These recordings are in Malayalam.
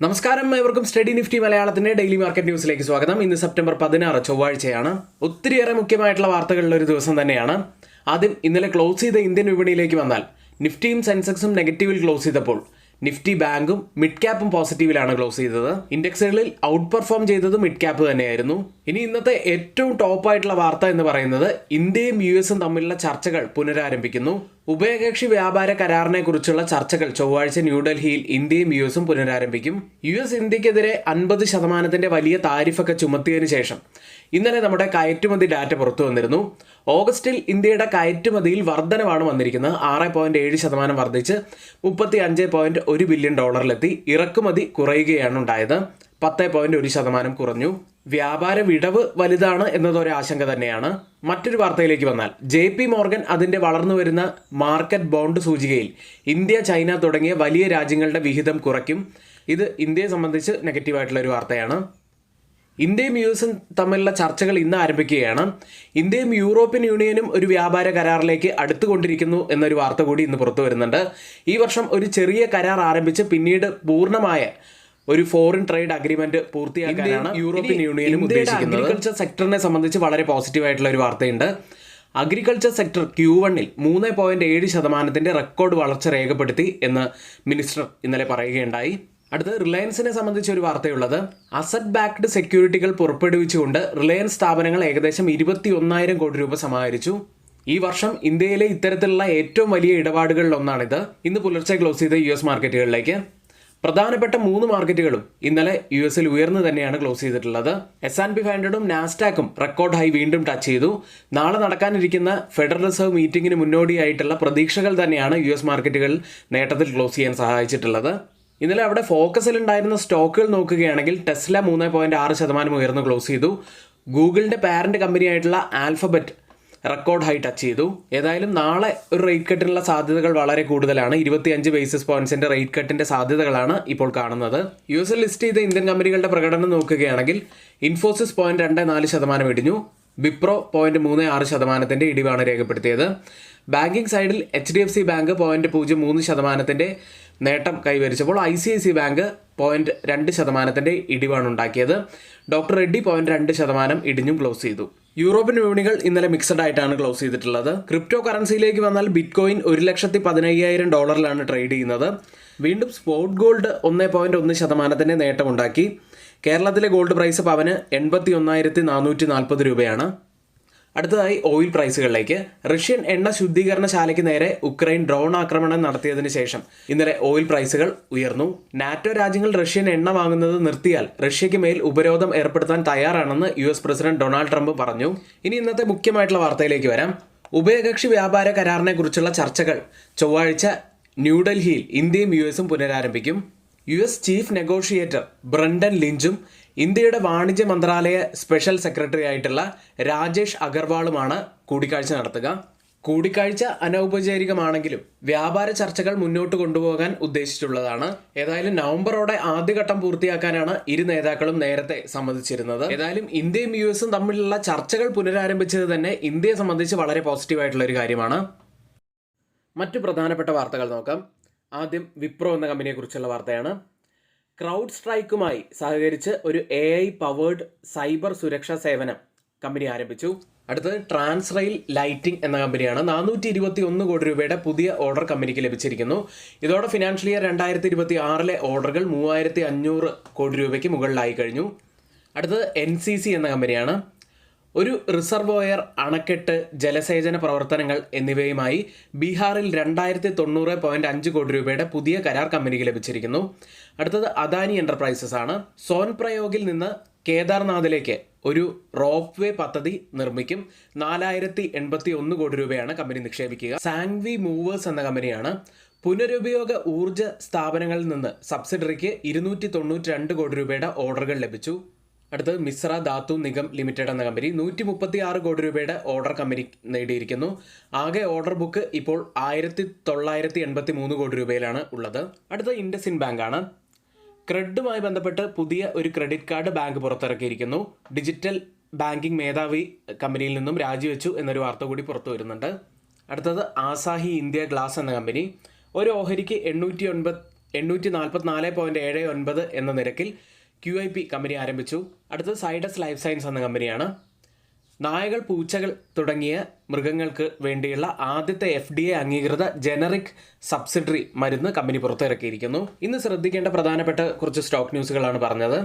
നമസ്കാരം ഏവർക്കും സ്റ്റഡി നിഫ്റ്റി മലയാളത്തിന്റെ ഡെയിലി മാർക്കറ്റ് ന്യൂസിലേക്ക് സ്വാഗതം. ഇന്ന് സെപ്റ്റംബർ പതിനാറ് ചൊവ്വാഴ്ചയാണ്. ഒത്തിരിയേറെ മുഖ്യമായിട്ടുള്ള വാർത്തകളുടെ ഒരു ദിവസം തന്നെയാണ്. ആദ്യം ഇന്നലെ ക്ലോസ് ചെയ്ത ഇന്ത്യൻ വിപണിയിലേക്ക് വന്നാൽ നിഫ്റ്റിയും സെൻസെക്സും നെഗറ്റീവിൽ ക്ലോസ് ചെയ്തപ്പോൾ നിഫ്റ്റി ബാങ്കും മിഡ് ക്യാപ്പും പോസിറ്റീവിലാണ് ക്ലോസ് ചെയ്തത്. ഇൻഡെക്സുകളിൽ ഔട്ട് പെർഫോം ചെയ്തത് മിഡ് ക്യാപ്പ് തന്നെയായിരുന്നു. ഇനി ഇന്നത്തെ ഏറ്റവും ടോപ്പായിട്ടുള്ള വാർത്ത എന്ന് പറയുന്നത് ഇന്ത്യയും യു എസും തമ്മിലുള്ള ചർച്ചകൾ പുനരാരംഭിക്കുന്നു. ഉഭയകക്ഷി വ്യാപാര കരാറിനെ കുറിച്ചുള്ള ചർച്ചകൾ ചൊവ്വാഴ്ച ന്യൂഡൽഹിയിൽ ഇന്ത്യയും യു എസും പുനരാരംഭിക്കും. യു എസ് ഇന്ത്യക്കെതിരെ അൻപത് ശതമാനത്തിന്റെ വലിയ താരിഫൊക്കെ ചുമത്തിയതിനു ശേഷം ഇന്നലെ നമ്മുടെ കയറ്റുമതി ഡാറ്റ പുറത്തു വന്നിരുന്നു. ഓഗസ്റ്റിൽ ഇന്ത്യയുടെ കയറ്റുമതിയിൽ വർധനമാണ് വന്നിരിക്കുന്നത്. ആറ് പോയിന്റ് ഏഴ് ശതമാനം വർദ്ധിച്ച് മുപ്പത്തി അഞ്ച് പോയിന്റ് ഒരു ബില്യൺ ഡോളറിലെത്തി. ഇറക്കുമതി കുറയുകയാണ് ഉണ്ടായത്. പത്ത് പോയിന്റ് ഒരു ശതമാനം കുറഞ്ഞു. വ്യാപാര വിടവ് വലുതാണ് എന്നതൊരു ആശങ്ക തന്നെയാണ്. മറ്റൊരു വാർത്തയിലേക്ക് വന്നാൽ ജെ പി മോർഗൻ അതിന്റെ വളർന്നു വരുന്ന മാർക്കറ്റ് ബോണ്ട് സൂചികയിൽ ഇന്ത്യ ചൈന തുടങ്ങിയ വലിയ രാജ്യങ്ങളുടെ വിഹിതം കുറയ്ക്കും. ഇത് ഇന്ത്യയെ സംബന്ധിച്ച് നെഗറ്റീവായിട്ടുള്ള ഒരു വാർത്തയാണ്. ഇന്ത്യയും യു എസും തമ്മിലുള്ള ചർച്ചകൾ ഇന്ന് ആരംഭിക്കുകയാണ്. ഇന്ത്യയും യൂറോപ്യൻ യൂണിയനും ഒരു വ്യാപാര കരാറിലേക്ക് അടുത്തുകൊണ്ടിരിക്കുന്നു എന്നൊരു വാർത്ത കൂടി ഇന്ന് പുറത്തു വരുന്നുണ്ട് ഈ വർഷം ഒരു ചെറിയ കരാർ ആരംഭിച്ച് പിന്നീട് പൂർണമായ ഒരു ഫോറിൻ ട്രേഡ് അഗ്രിമെന്റ് പൂർത്തിയാക്കാനാണ് യൂറോപ്യൻ യൂണിയനും ഉദ്ദേശിക്കുന്നത്. അഗ്രികൾച്ചർ സെക്ടറിനെ സംബന്ധിച്ച് വളരെ പോസിറ്റീവ് ആയിട്ടുള്ള ഒരു വാർത്തയുണ്ട്. അഗ്രികൾച്ചർ സെക്ടർ ക്യൂ വണ്ണിൽ മൂന്ന് പോയിന്റ് ഏഴ് ശതമാനത്തിന്റെ റെക്കോർഡ് വളർച്ച രേഖപ്പെടുത്തി എന്ന് മിനിസ്റ്റർ ഇന്നലെ പറയുകയുണ്ടായി. അടുത്ത് റിലയൻസിനെ സംബന്ധിച്ച ഒരു വാർത്തയുള്ളത്. അസറ്റ് ബാക്ക്ഡ് സെക്യൂരിറ്റികൾ പുറപ്പെടുവിച്ചുകൊണ്ട് റിലയൻസ് സ്ഥാപനങ്ങൾ ഏകദേശം ഇരുപത്തി ഒന്നായിരം കോടി രൂപ സമാഹരിച്ചു. ഈ വർഷം ഇന്ത്യയിലെ ഇത്തരത്തിലുള്ള ഏറ്റവും വലിയ ഇടപാടുകളിലൊന്നാണിത്. ഇന്ന് പുലർച്ചെ ക്ലോസ് ചെയ്ത യു എസ് മാർക്കറ്റുകളിലേക്ക് പ്രധാനപ്പെട്ട മൂന്ന് മാർക്കറ്റുകളും ഇന്നലെ യു എസിൽ ഉയർന്നു തന്നെയാണ് ക്ലോസ് ചെയ്തിട്ടുള്ളത്. എസ് ആൻഡ് പി ഫൈവ് ഹൺഡ്രഡും നാസ്റ്റാക്കും റെക്കോർഡ് ഹൈ വീണ്ടും ടച്ച് ചെയ്തു. നാളെ നടക്കാനിരിക്കുന്ന ഫെഡറൽ റിസർവ് മീറ്റിംഗിന് മുന്നോടിയായിട്ടുള്ള പ്രതീക്ഷകൾ തന്നെയാണ് യു എസ് മാർക്കറ്റുകൾ നേട്ടത്തിൽ ക്ലോസ് ചെയ്യാൻ സഹായിച്ചിട്ടുള്ളത്. ഇന്നലെ അവിടെ ഫോക്കസിൽ ഉണ്ടായിരുന്ന സ്റ്റോക്കുകൾ നോക്കുകയാണെങ്കിൽ ടെസ്ല മൂന്ന് പോയിന്റ് ആറ് ശതമാനം ഉയർന്ന് ക്ലോസ് ചെയ്തു. ഗൂഗിളിന്റെ പാരന്റ് കമ്പനിയായിട്ടുള്ള ആൽഫബറ്റ് റെക്കോർഡ് ഹൈ ടച്ച് ചെയ്തു. ഏതായാലും നാളെ ഒരു റേറ്റ് കട്ടിനുള്ള സാധ്യതകൾ വളരെ കൂടുതലാണ്. ഇരുപത്തിയഞ്ച് ബേസിസ് പോയിന്റ്സിന്റെ റേറ്റ് കട്ടിന്റെ സാധ്യതകളാണ് ഇപ്പോൾ കാണുന്നത്. യു എസ് ലിസ്റ്റ് ചെയ്ത ഇന്ത്യൻ കമ്പനികളുടെ പ്രകടനം നോക്കുകയാണെങ്കിൽ ഇൻഫോസിസ് പോയിന്റ് രണ്ട് നാല് ശതമാനം ഇടിഞ്ഞു. വിപ്രോ പോയിന്റ് മൂന്ന് ആറ് ശതമാനത്തിന്റെ ഇടിവാണ് രേഖപ്പെടുത്തിയത്. ബാങ്കിംഗ് സൈഡിൽ H D F C bank point പൂജ്യം മൂന്ന് ശതമാനത്തിന്റെ നേട്ടം കൈവരിച്ചപ്പോൾ I C I C bank point രണ്ട് ശതമാനത്തിന്റെ ഇടിവാണ് ഉണ്ടാക്കിയത്. ഡോക്ടർ റെഡ്ഡി പോയിന്റ് രണ്ട് ശതമാനം ഇടിഞ്ഞും ക്ലോസ് ചെയ്തു. യൂറോപ്യൻ വിപണികൾ ഇന്നലെ മിക്സഡ് ആയിട്ടാണ് ക്ലോസ് ചെയ്തിട്ടുള്ളത്. ക്രിപ്റ്റോ കറൻസിയിലേക്ക് വന്നാൽ ബിറ്റ്കോയിൻ ഒരു ലക്ഷത്തി പതിനയ്യായിരം ഡോളറിലാണ് ട്രേഡ് ചെയ്യുന്നത്. വീണ്ടും സ്പോട്ട് ഗോൾഡ് ഒന്ന് പോയിന്റ് ഒന്ന് ശതമാനത്തിന്റെ നേട്ടമുണ്ടാക്കി. കേരളത്തിലെ ഗോൾഡ് പ്രൈസ് പവന് എൺപത്തി ഒന്നായിരത്തി നാനൂറ്റി നാൽപ്പത് രൂപയാണ്. അടുത്തതായി ഓയിൽ പ്രൈസുകളിലേക്ക് റഷ്യൻ എണ്ണ ശുദ്ധീകരണശാലയ്ക്ക് നേരെ ഉക്രൈൻ ഡ്രോൺ ആക്രമണം നടത്തിയതിനു ശേഷം ഇന്നലെ ഓയിൽ പ്രൈസുകൾ ഉയർന്നു. നാറ്റോ രാജ്യങ്ങൾ റഷ്യൻ എണ്ണ വാങ്ങുന്നത് നിർത്തിയാൽ റഷ്യയ്ക്ക് മേൽ ഉപരോധം ഏർപ്പെടുത്താൻ തയ്യാറാണെന്ന് യു പ്രസിഡന്റ് ഡൊണാൾഡ് ട്രംപ് പറഞ്ഞു. ഇനി ഇന്നത്തെ മുഖ്യമായിട്ടുള്ള വാർത്തയിലേക്ക് വരാം. ഉഭയകക്ഷി വ്യാപാര കരാറിനെ കുറിച്ചുള്ള ചർച്ചകൾ ചൊവ്വാഴ്ച ന്യൂഡൽഹിയിൽ ഇന്ത്യയും യു എസും പുനരാരംഭിക്കും. U S chief negotiator Brendan ലിഞ്ചും ഇന്ത്യയുടെ വാണിജ്യ മന്ത്രാലയ സ്പെഷ്യൽ സെക്രട്ടറി ആയിട്ടുള്ള രാജേഷ് അഗർവാളുമാണ് കൂടിക്കാഴ്ച നടത്തുക. കൂടിക്കാഴ്ച അനൗപചാരികമാണെങ്കിലും വ്യാപാര ചർച്ചകൾ മുന്നോട്ട് കൊണ്ടുപോകാൻ ഉദ്ദേശിച്ചുള്ളതാണ് ഏതായാലും നവംബറോടെ ആദ്യഘട്ടം പൂർത്തിയാക്കാനാണ് ഇരു നേതാക്കളും നേരത്തെ സമ്മതിച്ചിരുന്നത്. ഏതായാലും ഇന്ത്യയും യു എസും തമ്മിലുള്ള ചർച്ചകൾ പുനരാരംഭിച്ചത് തന്നെ ഇന്ത്യയെ സംബന്ധിച്ച് വളരെ പോസിറ്റീവ് ആയിട്ടുള്ള ഒരു കാര്യമാണ്. മറ്റു പ്രധാനപ്പെട്ട വാർത്തകൾ നോക്കാം. ആദ്യം വിപ്രോ എന്ന കമ്പനിയെക്കുറിച്ചുള്ള വാർത്തയാണ്. ക്രൗഡ് സ്ട്രൈക്കുമായി സഹകരിച്ച് ഒരു എ ഐ പവേർഡ് സൈബർ സുരക്ഷാ സേവനം കമ്പനി ആരംഭിച്ചു. അടുത്തത് ട്രാൻസ്റെയിൽ ലൈറ്റിംഗ് എന്ന കമ്പനിയാണ്. നാനൂറ്റി ഇരുപത്തി ഒന്ന് കോടി രൂപയുടെ പുതിയ ഓർഡർ കമ്പനിക്ക് ലഭിച്ചിരിക്കുന്നു. ഇതോടെ ഫിനാൻഷ്യൽ ഇയർ രണ്ടായിരത്തി ഇരുപത്തി ആറിലെ ഓർഡറുകൾ മൂവായിരത്തി അഞ്ഞൂറ് കോടി രൂപയ്ക്ക് മുകളിലായി കഴിഞ്ഞു. അടുത്തത് എൻ സി സി എന്ന കമ്പനിയാണ്. ഒരു റിസർവോയർ അണക്കെട്ട് ജലസേചന പ്രവർത്തനങ്ങൾ എന്നിവയുമായി ബീഹാറിൽ രണ്ടായിരത്തി തൊണ്ണൂറ് പോയിന്റ് അഞ്ച് കോടി രൂപയുടെ പുതിയ കരാർ കമ്പനിക്ക് ലഭിച്ചിരിക്കുന്നു. അടുത്തത് അദാനി എന്റർപ്രൈസസ് ആണ്. സോൻ പ്രയോഗിൽ നിന്ന് കേദാർനാഥിലേക്ക് ഒരു റോപ്പ് വേ പദ്ധതി നിർമ്മിക്കും. നാലായിരത്തി എൺപത്തി ഒന്ന് കോടി രൂപയാണ് കമ്പനി നിക്ഷേപിക്കുക. സാങ്വി മൂവേഴ്സ് എന്ന കമ്പനിയാണ്. പുനരുപയോഗ ഊർജ സ്ഥാപനങ്ങളിൽ നിന്ന് സബ്സിഡറിക്ക് ഇരുന്നൂറ്റി തൊണ്ണൂറ്റി രണ്ട് കോടി രൂപയുടെ ഓർഡറുകൾ ലഭിച്ചു. അടുത്തത് മിശ്ര ധാതു നിഗം ലിമിറ്റഡ് എന്ന കമ്പനി നൂറ്റി മുപ്പത്തി ആറ് കോടി രൂപയുടെ ഓർഡർ കമ്പനി നേടിയിരിക്കുന്നു. ആകെ ഓർഡർ ബുക്ക് ഇപ്പോൾ ആയിരത്തി തൊള്ളായിരത്തി എൺപത്തി മൂന്ന് കോടി രൂപയിലാണ് ഉള്ളത്. അടുത്ത ഇൻഡസിൻ ബാങ്ക് ആണ്. ക്രെഡുമായി ബന്ധപ്പെട്ട് പുതിയ ഒരു ക്രെഡിറ്റ് കാർഡ് ബാങ്ക് പുറത്തിറക്കിയിരിക്കുന്നു. ഡിജിറ്റൽ ബാങ്കിംഗ് മേധാവി കമ്പനിയിൽ നിന്നും രാജിവെച്ചു എന്നൊരു വാർത്ത കൂടി പുറത്തു വരുന്നുണ്ട്. അടുത്തത് ആസാഹി ഇന്ത്യ ഗ്ലാസ് എന്ന കമ്പനി ഒരു ഓഹരിക്ക് എണ്ണൂറ്റി ഒൻപത് എണ്ണൂറ്റി നാൽപ്പത്തിനാല് പോയിന്റ് ഏഴ് ഒൻപത് എന്ന നിരക്കിൽ ക്യു ഐ പി കമ്പനി ആരംഭിച്ചു. അടുത്തത് സൈഡസ് ലൈഫ് സയൻസ് എന്ന കമ്പനിയാണ് നായകൾ പൂച്ചകൾ തുടങ്ങിയ മൃഗങ്ങൾക്ക് വേണ്ടിയുള്ള ആദ്യത്തെ എഫ് ഡി എ അംഗീകൃത ജനറിക് സബ്സിഡറി മരുന്ന് കമ്പനി പുറത്തിറക്കിയിരിക്കുന്നു. ഇന്ന് ശ്രദ്ധിക്കേണ്ട പ്രധാനപ്പെട്ട കുറച്ച് സ്റ്റോക്ക് ന്യൂസുകളാണ് പറഞ്ഞത്.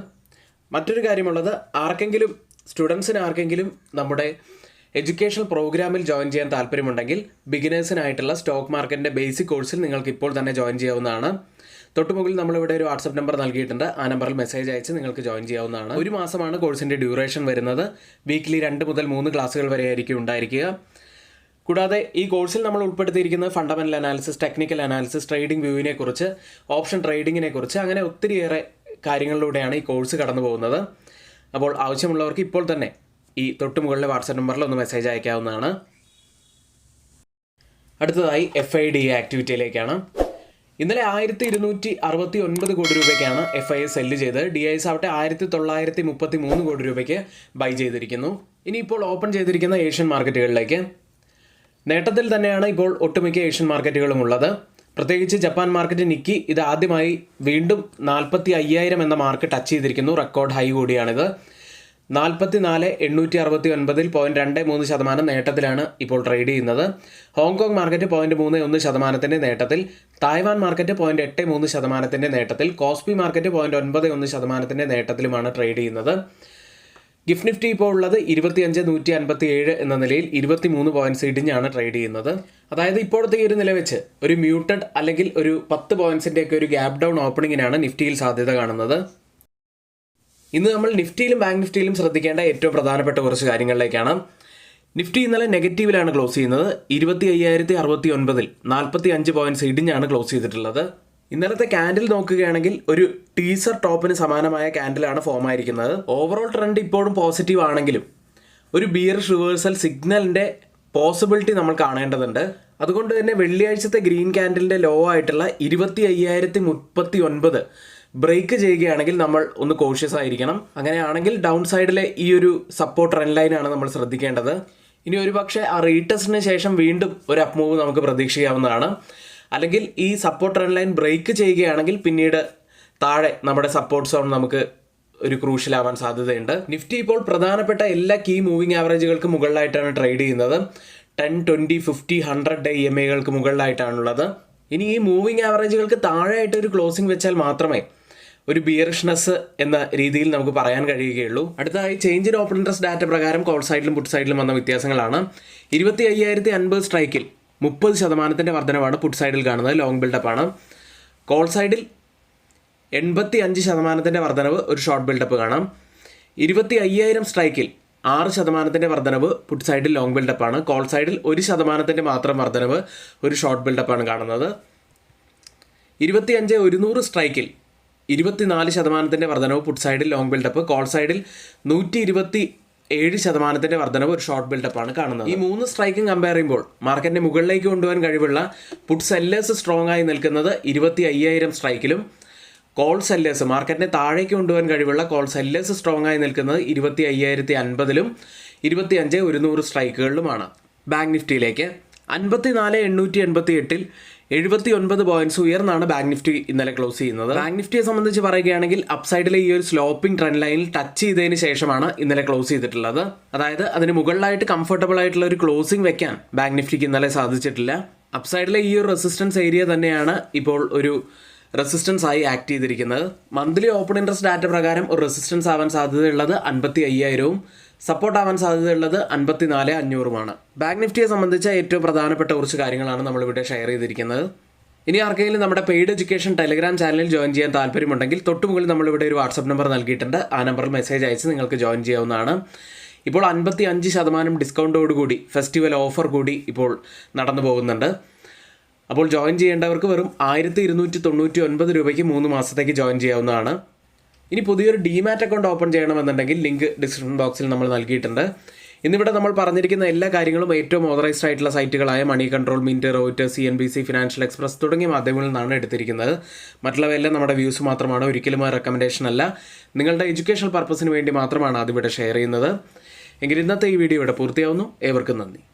മറ്റൊരു കാര്യമുള്ളത് ആർക്കെങ്കിലും സ്റ്റുഡൻസിന് ആർക്കെങ്കിലും നമ്മുടെ എഡ്യൂക്കേഷണൽ പ്രോഗ്രാമിൽ ജോയിൻ ചെയ്യാൻ താല്പര്യമുണ്ടെങ്കിൽ ബിഗിനേഴ്സിനായിട്ടുള്ള സ്റ്റോക്ക് മാർക്കറ്റിന്റെ ബേസിക് കോഴ്സിൽ നിങ്ങൾക്ക് ഇപ്പോൾ തന്നെ ജോയിൻ ചെയ്യാവുന്നതാണ്. തൊട്ടുമുകളിൽ നമ്മളിവിടെ ഒരു വാട്സപ്പ് നമ്പർ നൽകിയിട്ടുണ്ട്. ആ നമ്പറിൽ മെസ്സേജ് അയച്ച് നിങ്ങൾക്ക് ജോയിൻ ചെയ്യാവുന്നതാണ്. ഒരു മാസമാണ് കോഴ്സിന്റെ ഡ്യൂറേഷൻ വരുന്നത്. വീക്കിലി രണ്ട് മുതൽ മൂന്ന് ക്ലാസ്സുകൾ വരെ ആയിരിക്കും ഉണ്ടായിരിക്കുക. കൂടാതെ ഈ കോഴ്സിൽ നമ്മൾ ഉൾപ്പെടുത്തിയിരിക്കുന്ന fundamental analysis technical analysis trading വ്യൂവിനെ കുറിച്ച് ഓപ്ഷൻ ട്രേഡിങ്ങിനെ കുറിച്ച് അങ്ങനെ ഒത്തിരിയേറെ കാര്യങ്ങളിലൂടെയാണ് ഈ കോഴ്സ് കടന്നു പോകുന്നത്. അപ്പോൾ ആവശ്യമുള്ളവർക്ക് ഇപ്പോൾ തന്നെ ഈ തൊട്ടുമുകളിലെ വാട്സപ്പ് നമ്പറിൽ ഒന്ന് മെസ്സേജ് അയക്കാവുന്നതാണ്. അടുത്തതായി എഫ് ഐ ഡി ആക്ടിവിറ്റിയിലേക്കാണ് ഇന്നലെ ആയിരത്തി ഇരുന്നൂറ്റി അറുപത്തി ഒൻപത് കോടി രൂപയ്ക്കാണ് എഫ് ഐ എസ് സെല്ല് ചെയ്തത്. ഡി ഐ എസ് ആവട്ടെ ആയിരത്തി തൊള്ളായിരത്തി മുപ്പത്തി മൂന്ന് കോടി രൂപയ്ക്ക് ബൈ ചെയ്തിരിക്കുന്നു. ഇനിയിപ്പോൾ ഓപ്പൺ ചെയ്തിരിക്കുന്ന ഏഷ്യൻ മാർക്കറ്റുകളിലേക്ക് നേട്ടത്തിൽ തന്നെയാണ് ഇപ്പോൾ ഒട്ടുമിക്ക ഏഷ്യൻ മാർക്കറ്റുകളും ഉള്ളത്. പ്രത്യേകിച്ച് ജപ്പാൻ മാർക്കറ്റ് നിക്കി ഇത് ആദ്യമായി വീണ്ടും നാൽപ്പത്തി അയ്യായിരം എന്ന മാർക്ക് ടച്ച് ചെയ്തിരിക്കുന്നു. റെക്കോർഡ് ഹൈ കൂടിയാണിത്. നാൽപ്പത്തി നാല് എണ്ണൂറ്റി അറുപത്തി ഒൻപതിൽ പോയിന്റ് രണ്ട് മൂന്ന് ശതമാനം നേട്ടത്തിലാണ് ഇപ്പോൾ ട്രേഡ് ചെയ്യുന്നത്. ഹോങ്കോങ് മാർക്കറ്റ് പോയിന്റ് മൂന്ന് ഒന്ന് ശതമാനത്തിന്റെ നേട്ടത്തിൽ തായ്വാൻ മാർക്കറ്റ് പോയിന്റ് എട്ട് മൂന്ന് ശതമാനത്തിന്റെ നേട്ടത്തിൽ കോസ്പി മാർക്കറ്റ് പോയിന്റ് ഒൻപത് ഒന്ന് ശതമാനത്തിന്റെ നേട്ടത്തിലുമാണ് ട്രേഡ് ചെയ്യുന്നത്. ഗിഫ്റ്റ് നിഫ്റ്റി ഇപ്പോൾ ഉള്ളത് ഇരുപത്തിയഞ്ച് നൂറ്റി അൻപത്തി ഏഴ് എന്ന നിലയിൽ ഇരുപത്തി മൂന്ന് പോയിന്റ്സ് ഇടിഞ്ഞാണ് ട്രേഡ് ചെയ്യുന്നത്. അതായത് ഇപ്പോഴത്തെ ഈ ഒരു നില വെച്ച് ഒരു മ്യൂട്ടഡ് അല്ലെങ്കിൽ ഒരു പത്ത് പോയിന്റ്സിന്റെ ഒക്കെ ഒരു ഗ്യാപ് ഡൗൺ ഓപ്പണിങ്ങിനാണ് നിഫ്റ്റിയിൽ സാധ്യത കാണുന്നത്. ഇന്ന് നമ്മൾ നിഫ്റ്റിയിലും ബാങ്ക് നിഫ്റ്റിയിലും ശ്രദ്ധിക്കേണ്ട ഏറ്റവും പ്രധാനപ്പെട്ട കുറച്ച് കാര്യങ്ങളിലേക്കാണ്. നിഫ്റ്റി ഇന്നലെ നെഗറ്റീവിലാണ് ക്ലോസ് ചെയ്യുന്നത്. ഇരുപത്തി അയ്യായിരത്തി അറുപത്തി ഒൻപതിൽ നാൽപ്പത്തി അഞ്ച് പോയിന്റ്സ് ഇടിഞ്ഞാണ് ക്ലോസ് ചെയ്തിട്ടുള്ളത്. ഇന്നലത്തെ കാൻഡിൽ നോക്കുകയാണെങ്കിൽ ഒരു ടീസർ ടോപ്പിന് സമാനമായ കാൻഡിലാണ് ഫോം ആയിരിക്കുന്നത്. ഓവറോൾ ട്രെൻഡ് ഇപ്പോഴും പോസിറ്റീവ് ആണെങ്കിലും ഒരു ബിയറിഷ് റിവേഴ്സൽ സിഗ്നലിന്റെ പോസിബിലിറ്റി നമ്മൾ കാണേണ്ടതുണ്ട്. അതുകൊണ്ട് തന്നെ വെള്ളിയാഴ്ചത്തെ ഗ്രീൻ കാൻഡിലിന്റെ ലോ ആയിട്ടുള്ള ഇരുപത്തി അയ്യായിരത്തി മുപ്പത്തി ഒൻപത് ബ്രേക്ക് ചെയ്യുകയാണെങ്കിൽ നമ്മൾ ഒന്ന് കോഷ്യസ് ആയിരിക്കണം. അങ്ങനെയാണെങ്കിൽ ഡൗൺ സൈഡിലെ ഈ ഒരു സപ്പോർട്ട് ട്രെൻഡ് ലൈനാണ് നമ്മൾ ശ്രദ്ധിക്കേണ്ടത്. ഇനി ഒരു പക്ഷേ ആ റീടെസ്റ്റിന് ശേഷം വീണ്ടും ഒരു അപ്പ് മൂവ് നമുക്ക് പ്രതീക്ഷിക്കാവുന്നതാണ്. അല്ലെങ്കിൽ ഈ സപ്പോർട്ട് ട്രെൻഡ് ലൈൻ ബ്രേക്ക് ചെയ്യുകയാണെങ്കിൽ പിന്നീട് താഴെ നമ്മുടെ സപ്പോർട്ട് സോൺ നമുക്ക് ഒരു ക്രൂഷ്യലാവാൻ സാധ്യതയുണ്ട്. നിഫ്റ്റി ഇപ്പോൾ പ്രധാനപ്പെട്ട എല്ലാ കീ മൂവിംഗ് ആവറേജുകൾക്ക് മുകളിലായിട്ടാണ് ട്രേഡ് ചെയ്യുന്നത്. Ten twenty fifty hundred day E M ഐകൾക്ക് മുകളിലായിട്ടാണുള്ളത്. ഇനി ഈ മൂവിംഗ് ആവറേജുകൾക്ക് താഴെയായിട്ട് ഒരു ക്ലോസിംഗ് വെച്ചാൽ മാത്രമേ ഒരു ബിയറിഷ്നെസ് എന്ന രീതിയിൽ നമുക്ക് പറയാൻ കഴിയുകയുള്ളൂ. അടുത്തതായി change in open interest data പ്രകാരം കോൾ സൈഡിലും പുട്ട് സൈഡിലും വന്ന വ്യത്യാസങ്ങളാണ്. ഇരുപത്തി അയ്യായിരത്തി അൻപത് സ്ട്രൈക്കിൽ മുപ്പത് ശതമാനത്തിന്റെ വർധനമാണ് പുട്ട് സൈഡിൽ കാണുന്നത് ലോങ് ബിൽഡപ്പ് ആണ്. കോൾ സൈഡിൽ എൺപത്തി അഞ്ച് ശതമാനത്തിന്റെ വർധനവ് ഒരു ഷോർട്ട് ബിൽഡപ്പ് കാണാം. ഇരുപത്തി അയ്യായിരം സ്ട്രൈക്കിൽ ആറ് ശതമാനത്തിന്റെ വർധനവ് പുട്ട് സൈഡിൽ ലോങ് ബിൽഡപ്പ് ആണ്. കോൾ സൈഡിൽ ഒരു ശതമാനത്തിന്റെ മാത്രം വർധനവ് ഒരു ഷോർട്ട് ബിൽഡപ്പ് ആണ് കാണുന്നത്. ഇരുപത്തിയഞ്ച് ഒരുന്നൂറ് സ്ട്രൈക്കിൽ ഇരുപത്തിനാല് ശതമാനത്തിന്റെ വർധനവ് പുട്ട് സൈഡിൽ ലോങ് ബിൽഡപ്പ് കോൾ സൈഡിൽ നൂറ്റി ഇരുപത്തി ഏഴ് ശതമാനത്തിന്റെ വർധനവ് ഒരു ഷോർട്ട് ബിൽഡപ്പാണ് കാണുന്നത്. ഈ മൂന്ന് സ്ട്രൈക്കും കമ്പയർ ചെയ്യുമ്പോൾ മാർക്കറ്റിനെ മുകളിലേക്ക് കൊണ്ടുപോകാൻ കഴിവുള്ള പുട്ട് സെല്ലേഴ്സ് സ്ട്രോങ് ആയി നിൽക്കുന്നത് ഇരുപത്തി അയ്യായിരം സ്ട്രൈക്കിലും കോൾ സെല്ലേഴ്സ് മാർക്കറ്റിനെ താഴേക്ക് കൊണ്ടുപോകാൻ കഴിവുള്ള കോൾ സെല്ലേഴ്സ് സ്ട്രോങ് ആയി നിൽക്കുന്നത് ഇരുപത്തി അയ്യായിരത്തി അൻപതിലും ഇരുപത്തി അഞ്ച് ഒരുന്നൂറ് സ്ട്രൈക്കുകളിലുമാണ് ബാങ്ക് നിഫ്റ്റിയിലേക്ക് അൻപത്തി നാല് എണ്ണൂറ്റി എൺപത്തി എട്ടിൽ എഴുപത്തി ഒൻപത് പോയിന്റ്സ് ഉയർന്നാണ് ബാങ്ക് നിഫ്റ്റി ഇന്നലെ ക്ലോസ് ചെയ്യുന്നത്. ബാങ്ക് നിഫ്റ്റിയെ സംബന്ധിച്ച് പറയുകയാണെങ്കിൽ അപ്സൈഡിലെ ഈ ഒരു സ്ലോപ്പിംഗ് ട്രെൻഡ് ലൈനിൽ ടച്ച് ചെയ്തതിന് ശേഷമാണ് ഇന്നലെ ക്ലോസ് ചെയ്തിട്ടുള്ളത്. അതായത് അതിന് മുകളിലായിട്ട് കംഫർട്ടബിൾ ആയിട്ടുള്ള ഒരു ക്ലോസിംഗ് വെക്കാൻ ബാങ്ക് നിഫ്റ്റിക്ക് ഇന്നലെ സാധിച്ചിട്ടില്ല. അപ്സൈഡിലെ ഈ ഒരു റെസിസ്റ്റൻസ് ഏരിയ തന്നെയാണ് ഇപ്പോൾ ഒരു റെസിസ്റ്റൻസ് ആയി ആക്ട് ചെയ്തിരിക്കുന്നത്. മന്ത്ലി ഓപ്പൺ ഇൻട്രസ്റ്റ് ഡാറ്റ പ്രകാരം ഒരു റെസിസ്റ്റൻസ് ആവാൻ സാധ്യതയുള്ളത് അൻപത്തി അയ്യായിരവും സപ്പോർട്ട് ആവാൻ സാധ്യതയുള്ളത് അൻപത്തിനാല് അഞ്ഞൂറുമാണ്. ബാങ്ക് നിഫ്റ്റിയെ സംബന്ധിച്ച ഏറ്റവും പ്രധാനപ്പെട്ട കുറച്ച് കാര്യങ്ങളാണ് നമ്മളിവിടെ ഷെയർ ചെയ്തിരിക്കുന്നത്. ഇനി ആർക്കെങ്കിലും നമ്മുടെ പെയ്ഡ് എഡ്യൂക്കേഷൻ ടെലിഗ്രാം ചാനലിൽ ജോയിൻ ചെയ്യാൻ താല്പര്യമുണ്ടെങ്കിൽ തൊട്ടുമുകളിൽ നമ്മളിവിടെ ഒരു വാട്സപ്പ് നമ്പർ നൽകിയിട്ടുണ്ട്. ആ നമ്പറിൽ മെസ്സേജ് അയച്ച് നിങ്ങൾക്ക് ജോയിൻ ചെയ്യാവുന്നതാണ്. ഇപ്പോൾ അൻപത്തി അഞ്ച് ശതമാനം ഡിസ്കൗണ്ടോട് കൂടി ഫെസ്റ്റിവൽ ഓഫർ കൂടി ഇപ്പോൾ നടന്നു പോകുന്നുണ്ട്. അപ്പോൾ ജോയിൻ ചെയ്യേണ്ടവർക്ക് വെറും ആയിരത്തി ഇരുന്നൂറ്റി തൊണ്ണൂറ്റി ഒൻപത് രൂപയ്ക്ക് മൂന്ന് മാസത്തേക്ക് ജോയിൻ ചെയ്യാവുന്നതാണ്. ഇനി പുതിയൊരു ഡിമാറ്റ് അക്കൗണ്ട് ഓപ്പൺ ചെയ്യണമെന്നുണ്ടെങ്കിൽ ലിങ്ക് ഡിസ്ക്രിപ്ഷൻ ബോക്സിൽ നമ്മൾ നൽകിയിട്ടുണ്ട്. ഇന്നിവിടെ നമ്മൾ പറഞ്ഞിരിക്കുന്ന എല്ലാ കാര്യങ്ങളും ഏറ്റവും ഓതറൈസ്ഡ് ആയിട്ടുള്ള സൈറ്റുകളായ money control mint Reuters C N B C financial express തുടങ്ങിയ മാധ്യമങ്ങളിൽ നിന്നാണ് എടുത്തിരിക്കുന്നത്. മറ്റുള്ളവയെല്ലാം നമ്മുടെ വ്യൂസ് മാത്രമാണ്? ഒരിക്കലും റെക്കമെൻഡേഷൻ അല്ല. നിങ്ങളുടെ എഡ്യൂക്കേഷണൽ പർപ്പസിന് വേണ്ടി മാത്രമാണ് അതിവിടെ ഷെയർ ചെയ്യുന്നത്. എങ്കിൽ ഇന്നത്തെ ഈ വീഡിയോ ഇവിടെ പൂർത്തിയാവുന്നു. ഏവർക്കും നന്ദി.